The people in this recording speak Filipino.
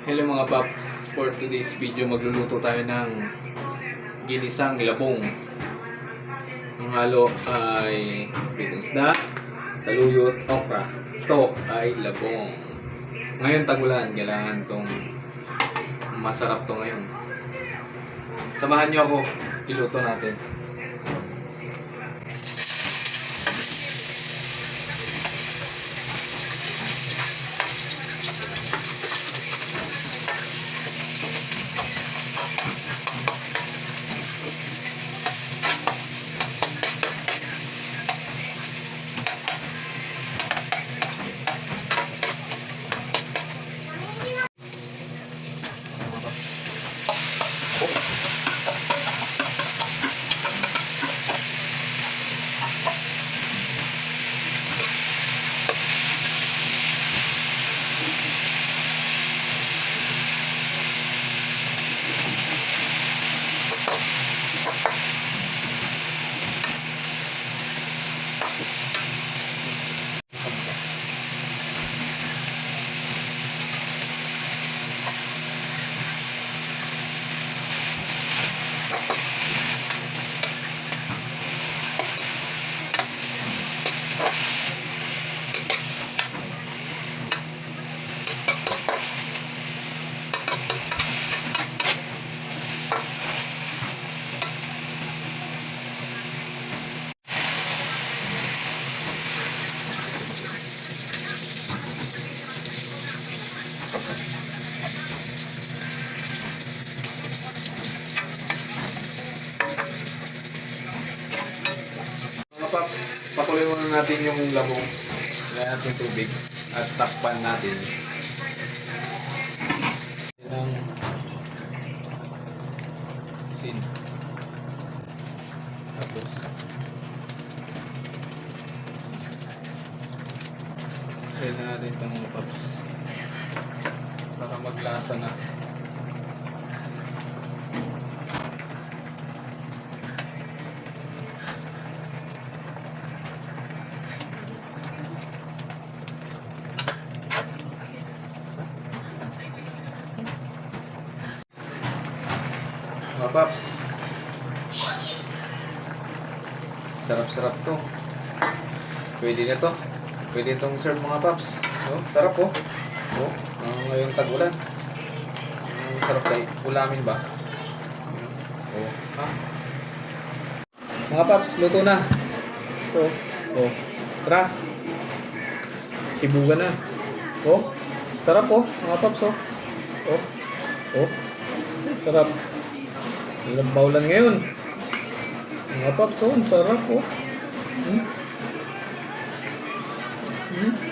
Hello mga paps, for today's video magluluto tayo ng ginisang labong. Ang halo ay pritong isda, saluyot, okra. Ito ay labong. Ngayon tagulan, kailangan tong masarap to ngayon. Samahan niyo ako, iluto natin. Mga paps, pakuloy muna natin yung labong. Lagyan natin tubig at takpan natin. Ang sin. Tapos, na natin itong paps. Para maglasa na. Mga paps. Sarap-sarap to. Pwede na to. Pwede itong serve mga paps. So, sarap po. Oh, ang ngayong tag-ulan. Ang sarap tayo. Ulamin ba? Oh, ha? Mga paps, luto na. Ito. Oh, tara. Sibugan na. Oh, sarap oh. Mga paps oh. Oh, oh. Sarap. Ilang bawlan ngayon. Mga paps oh, sarap oh. Hmm? Hmm?